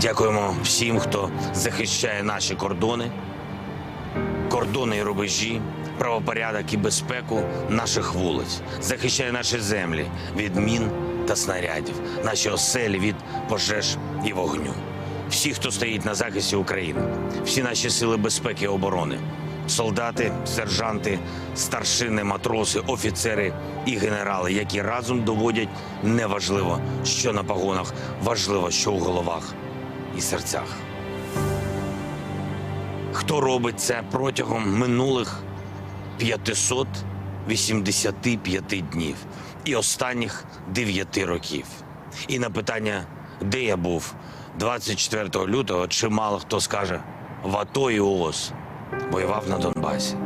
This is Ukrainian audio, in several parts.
Дякуємо всім, хто захищає наші кордони, кордони і рубежі, правопорядок і безпеку наших вулиць, захищає наші землі від мін та снарядів, наші оселі від пожеж і вогню. Всі, хто стоїть на захисті України, всі наші сили безпеки і оборони, солдати, сержанти, старшини, матроси, офіцери і генерали, які разом доводять неважливо, що на погонах, важливо, що у головах і серцях. Хто робить це протягом минулих 585 днів і останніх 9 років? І на питання, де я був 24 лютого, чимало хто скаже в АТО і ООС, воював на Донбасі,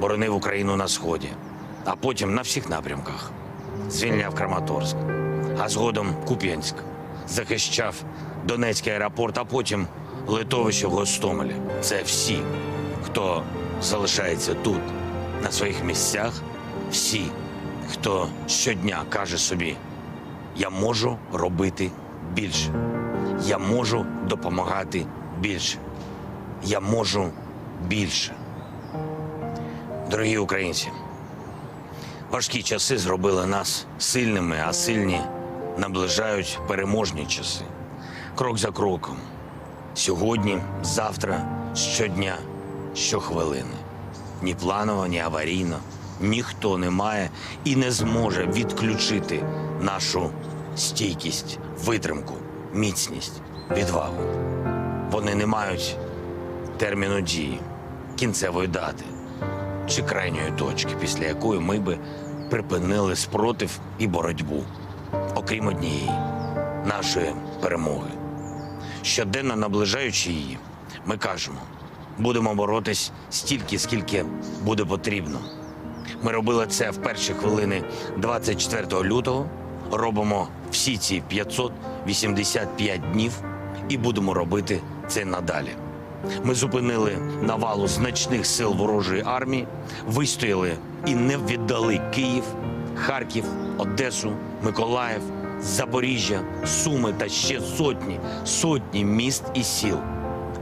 боронив Україну на сході, а потім на всіх напрямках звільняв Краматорськ, а згодом Куп'янськ, захищав Донецький аеропорт, а потім литовище в Гостомелі. Це всі, хто залишається тут, на своїх місцях, всі, хто щодня каже собі: я можу робити більше, я можу допомагати більше, я можу більше. Дорогі українці, важкі часи зробили нас сильними, а сильні наближають переможні часи. Крок за кроком. Сьогодні, завтра, щодня, щохвилини. Ні планово, ні аварійно. Ніхто не має і не зможе відключити нашу стійкість, витримку, міцність, відвагу. Вони не мають терміну дії, кінцевої дати чи крайньої точки, після якої ми би припинили спротив і боротьбу, окрім однієї нашої перемоги. Щоденно наближаючи її, ми кажемо, будемо боротись стільки, скільки буде потрібно. Ми робили це в перші хвилини 24 лютого, робимо всі ці 585 днів і будемо робити це надалі. Ми зупинили навалу значних сил ворожої армії, вистояли і не віддали Київ, Харків, Одесу, Миколаїв, Запоріжжя, Суми та ще сотні, сотні міст і сіл.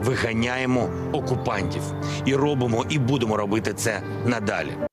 Виганяємо окупантів і робимо, і будемо робити це надалі.